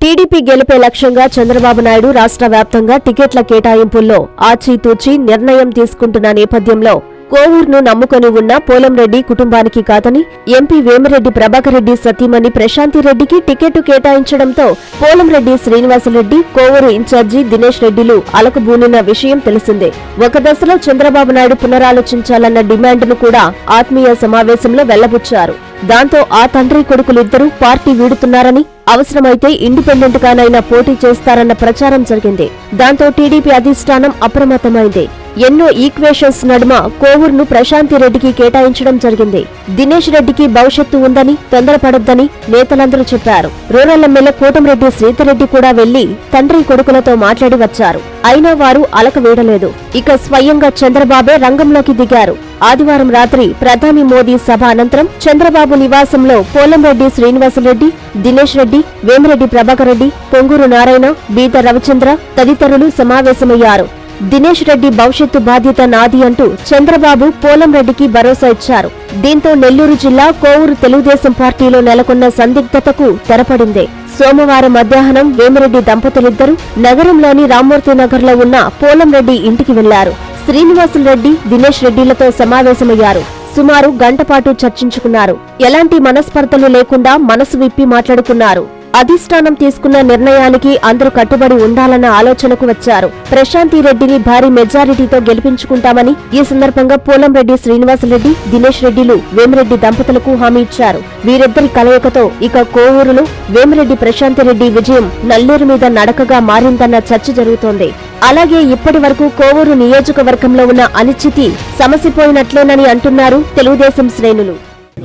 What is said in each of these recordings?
TDP గెలిపే లక్ష్యంగా చంద్రబాబు నాయుడు రాష్ట్ర వ్యాప్తంగా టికెట్ల కేటాయింపుల్లో ఆచితూచి నిర్ణయం తీసుకుంటున్న నేపథ్యంలో కోవూరును నమ్ముకొని ఉన్న పోలంరెడ్డి కుటుంబానికి కాదని ఎంపీ వేమిరెడ్డి ప్రభాకరెడ్డి సతీమణి ప్రశాంతి రెడ్డికి టికెట్ కేటాయించడంతో పోలంరెడ్డి శ్రీనివాసరెడ్డి కోవూరు ఇన్ఛార్జి దినేష్ రెడ్డిలు అలకబూనిన విషయం తెలిసిందే. ఒక దశలో చంద్రబాబు నాయుడు పునరాలోచించాలన్న డిమాండ్ను కూడా ఆత్మీయ సమావేశంలో వెల్లబుచ్చారు. దాంతో ఆ తండ్రి కొడుకులిద్దరూ పార్టీ వీడుతున్నారని అవసరమైతే ఇండిపెండెంట్ గానైనా పోటీ చేస్తారన్న ప్రచారం జరిగింది. దాంతో టీడీపీ అధిష్టానం అప్రమత్తమైంది. ఎన్నో ఈక్వేషన్స్ నడుమ కోవూరును ప్రశాంతి రెడ్డికి కేటాయించడం జరిగింది. దినేష్ రెడ్డికి భవిష్యత్తు ఉందని తొందరపడొద్దని నేతలందరూ చెప్పారు. రూరల్ ఎమ్మెల్యే కోటంరెడ్డి శ్రీధర్రెడ్డి కూడా వెళ్ళి తండ్రి కొడుకులతో మాట్లాడి వచ్చారు. అయినా వారు అలక వేయడలేదు ఇక స్వయంగా చంద్రబాబే రంగంలోకి దిగారు. ఆదివారం రాత్రి ప్రధాని మోదీ సభ అనంతరం చంద్రబాబు నివాసంలో పోలంరెడ్డి శ్రీనివాసరెడ్డి దినేష్ రెడ్డి వేమిరెడ్డి ప్రభాకర్ రెడ్డి పొంగూరు నారాయణ బీద రవిచంద్ర తదితరులు సమావేశమయ్యారు. దినేష్ రెడ్డి భవిష్యత్తు బాధ్యత నాది అంటూ చంద్రబాబు పోలంరెడ్డికి భరోసా ఇచ్చారు. దీంతో నెల్లూరు జిల్లా కోవూరు తెలుగుదేశం పార్టీలో నెలకొన్న సందిగ్ధతకు తెరపడింది. సోమవారం మధ్యాహ్నం వేమిరెడ్డి దంపతులిద్దరూ నగరంలోని రామ్మూర్తి నగర్లో ఉన్న పోలంరెడ్డి ఇంటికి వెళ్ళారు. శ్రీనివాసులరెడ్డి దినేష్ రెడ్డిలతో సమావేశమయ్యారు. సుమారు గంటపాటు చర్చించుకున్నారు. ఎలాంటి మనస్పర్ధలు లేకుండా మనసు విప్పి మాట్లాడుకున్నారు. అధిష్టానం తీసుకున్న నిర్ణయానికి అందరూ కట్టుబడి ఉండాలన్న ఆలోచనకు వచ్చారు. ప్రశాంతి రెడ్డిని భారీ మెజారిటీతో గెలిపించుకుంటామని ఈ సందర్భంగా పోలంరెడ్డి శ్రీనివాసరెడ్డి దినేష్ రెడ్డిలు వేమిరెడ్డి దంపతులకు హామీ ఇచ్చారు. వీరిద్దరి కలయికతో ఇక కోవూరులో వేమిరెడ్డి ప్రశాంతి రెడ్డి విజయం నల్లూరు మీద నడకగా మారిందన్న చర్చ జరుగుతోంది. అలాగే ఇప్పటి వరకు కోవూరు నియోజకవర్గంలో ఉన్న అనిశ్చితి సమసిపోయినట్లేనని అంటున్నారు తెలుగుదేశం శ్రేణులు.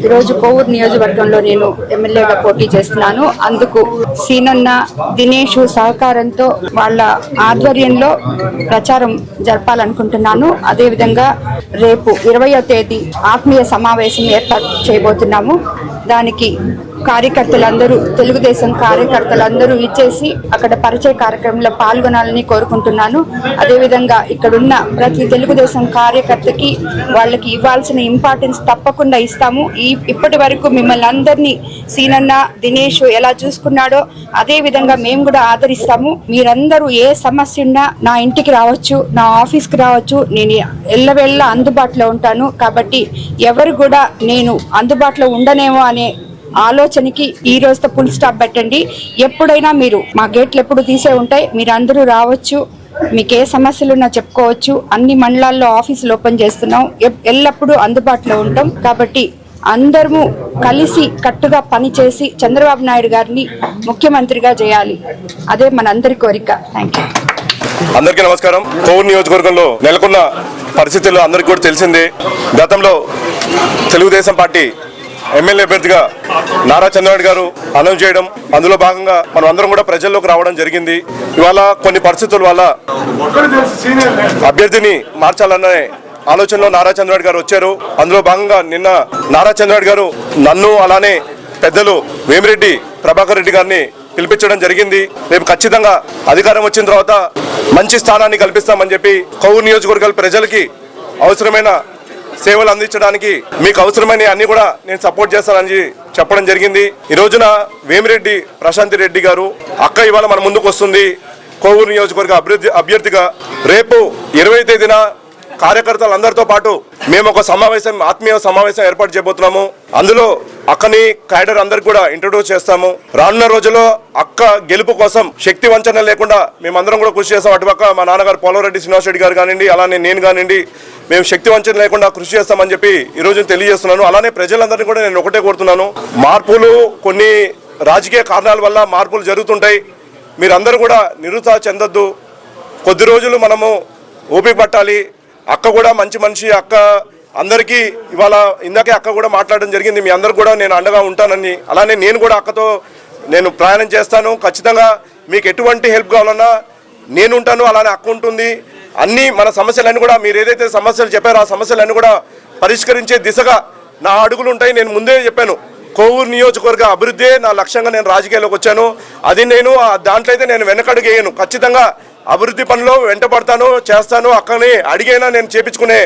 ఈ రోజు కోవూరు నియోజకవర్గంలో నేను ఎమ్మెల్యేగా పోటీ చేస్తున్నాను. అందుకు సీనన్న దినేష్ సహకారంతో వాళ్ళ ఆధ్వర్యంలో ప్రచారం జరపాలనుకుంటున్నాను. అదేవిధంగా రేపు ఇరవయో తేదీ ఆత్మీయ సమావేశం ఏర్పాటు చేయబోతున్నాము. దానికి కార్యకర్తలందరూ తెలుగుదేశం కార్యకర్తలందరూ ఇచ్చేసి అక్కడ పరిచయ కార్యక్రమంలో పాల్గొనాలని కోరుకుంటున్నాను. అదేవిధంగా ఇక్కడున్న ప్రతి తెలుగుదేశం కార్యకర్తకి వాళ్ళకి ఇవ్వాల్సిన ఇంపార్టెన్స్ తప్పకుండా ఇస్తాము. ఈ ఇప్పటి వరకు మిమ్మల్ని అందరినీ సీనన్న దినేష్ ఎలా చూసుకున్నాడో అదేవిధంగా మేము కూడా ఆదరిస్తాము. మీరందరూ ఏ సమస్య ఉన్నా నా ఇంటికి రావచ్చు నా ఆఫీస్కి రావచ్చు నేను ఎల్లవెళ్ళ అందుబాటులో ఉంటాను. కాబట్టి ఎవరు కూడా నేను అందుబాటులో ఉండనేమో అనే ఆలోచనకి ఈ రోజుతో ఫుల్ స్టాప్ పెట్టండి. ఎప్పుడైనా మీరు మా గేట్లు ఎప్పుడు తీసే ఉంటాయి మీరు అందరూ రావచ్చు మీకు ఏ సమస్యలు ఉన్నా చెప్పుకోవచ్చు. అన్ని మండలాల్లో ఆఫీసులు ఓపెన్ చేస్తున్నాం. ఎల్లప్పుడూ అందుబాటులో ఉంటాం. కాబట్టి అందరము కలిసి కట్టుగా పనిచేసి చంద్రబాబు నాయుడు గారిని ముఖ్యమంత్రిగా చేయాలి. అదే మనందరి కోరిక. థ్యాంక్ యూ అందరికీ నమస్కారం. కోవూరు నియోజకవర్గంలో నెలకొన్న పరిస్థితుల్లో అందరికీ కూడా తెలిసిందే గతంలో తెలుగుదేశం పార్టీ ఎమ్మెల్యే అభ్యర్థిగా నారా చంద్రబాబు గారు అనౌన్స్ చేయడం అందులో భాగంగా మనం అందరం కూడా ప్రజల్లోకి రావడం జరిగింది. ఇవాళ కొన్ని పరిస్థితుల వల్ల అభ్యర్థిని మార్చాలనే ఆలోచనలో నారా చంద్రబాబు గారు వచ్చారు. అందులో భాగంగా నిన్న నారా చంద్రబాబు గారు నన్ను అలానే పెద్దలు వేమిరెడ్డి ప్రభాకర్ రెడ్డి గారిని పిలిపించడం జరిగింది. రేపు ఖచ్చితంగా అధికారం వచ్చిన తర్వాత మంచి స్థానాన్ని కల్పిస్తామని చెప్పి కౌరు నియోజకవర్గాల ప్రజలకి అవసరమైన సేవలు అందించడానికి మీకు అవసరమైన అన్ని కూడా నేను సపోర్ట్ చేస్తానని చెప్పడం జరిగింది. ఈ రోజున వేమిరెడ్డి ప్రశాంతి రెడ్డి గారు అక్క ఇవాళ మన ముందుకు వస్తుంది. కోవూరు నియోజకవర్గ అభివృద్ధి అభ్యర్థిగా రేపు ఇరవై తేదీన కార్యకర్తలందరితో పాటు మేము ఒక సమావేశం ఆత్మీయ సమావేశం ఏర్పాటు చేయబోతున్నాము. అందులో అక్కని క్యాడర్ అందరికి కూడా ఇంట్రొడ్యూస్ చేస్తాము. రానున్న రోజుల్లో అక్క గెలుపు కోసం శక్తి వంచన లేకుండా మేమందరం కూడా కృషి చేస్తాం. అటుపక్క మా నాన్నగారు పోలవరెడ్డి శ్రీనివాస్ రెడ్డి గారు కానివ్వండి అలానే నేను కానివ్వండి మేము శక్తి వంచన లేకుండా కృషి చేస్తామని చెప్పి ఈ రోజు తెలియజేస్తున్నాను. అలానే ప్రజలందరినీ కూడా నేను ఒకటే కోరుతున్నాను. మార్పులు కొన్ని రాజకీయ కారణాల వల్ల మార్పులు జరుగుతుంటాయి. మీరందరూ కూడా నిరుత్సాహ చెందొద్దు. కొద్ది రోజులు మనము ఓపిక పట్టాలి. అక్క కూడా మంచి మనిషి. అక్క అందరికీ ఇవాళ ఇందాకే అక్క కూడా మాట్లాడడం జరిగింది మీ అందరు కూడా నేను అండగా ఉంటానని. అలానే నేను కూడా అక్కతో నేను ప్రయాణం చేస్తాను. ఖచ్చితంగా మీకు ఎటువంటి హెల్ప్ కావాలన్నా నేను ఉంటాను అలానే అక్క ఉంటుంది. అన్నీ మన సమస్యలన్నీ కూడా మీరు ఏదైతే సమస్యలు చెప్పారో ఆ సమస్యలన్నీ కూడా పరిష్కరించే దిశగా నా అడుగులు ఉంటాయి. నేను ముందే చెప్పాను కోవూరు నియోజకవర్గ అభివృద్ధి నా లక్ష్యంగా నేను రాజకీయాల్లోకి వచ్చాను. అది నేను ఆ దాంట్లో అయితే నేను వెనకడుగేయను ఖచ్చితంగా అభివృద్ధి పనిలో వెంటపడతాను చేస్తాను. అక్కని అడిగైనా నేను చేపించుకునే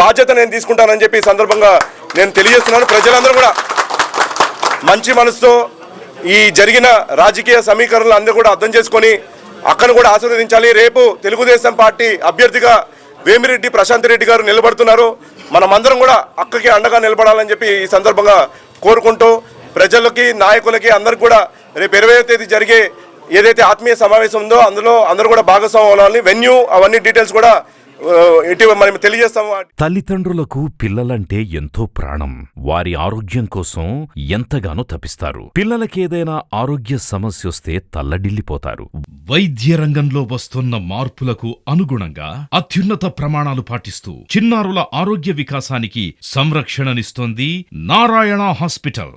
బాధ్యత నేను తీసుకుంటానని చెప్పి సందర్భంగా నేను తెలియజేస్తున్నాను. ప్రజలందరూ కూడా మంచి మనసుతో ఈ జరిగిన రాజకీయ సమీకరణలు అందరూ కూడా అర్థం చేసుకొని అక్కను కూడా ఆశీర్వదించాలి. రేపు తెలుగుదేశం పార్టీ అభ్యర్థిగా వేమిరెడ్డి ప్రశాంత్ రెడ్డి గారు నిలబడుతున్నారు. మనమందరం కూడా అక్కకి అండగా నిలబడాలని చెప్పి ఈ సందర్భంగా కోరుకుంటూ ప్రజలకి నాయకులకి అందరికి కూడా రేపు ఇరవై తేదీ జరిగే ఏదైతే ఆత్మీయ సమావేశం ఉందో అందులో అందరూ కూడా భాగస్వామ్యం అవ్వాలని వెన్యూ అవన్నీ డీటెయిల్స్ కూడా మనం తెలియజేస్తాము. తల్లిదండ్రులకు పిల్లలంటే ఎంతో ప్రాణం. వారి ఆరోగ్యం కోసం ఎంతగానో తపిస్తారు. పిల్లలకేదైనా ఆరోగ్య సమస్యొస్తే తల్లడిల్లిపోతారు. వైద్య రంగంలో వస్తున్న మార్పులకు అనుగుణంగా అత్యున్నత ప్రమాణాలు పాటిస్తూ చిన్నారుల ఆరోగ్య వికాసానికి సంరక్షణనిస్తోంది నారాయణ హాస్పిటల్.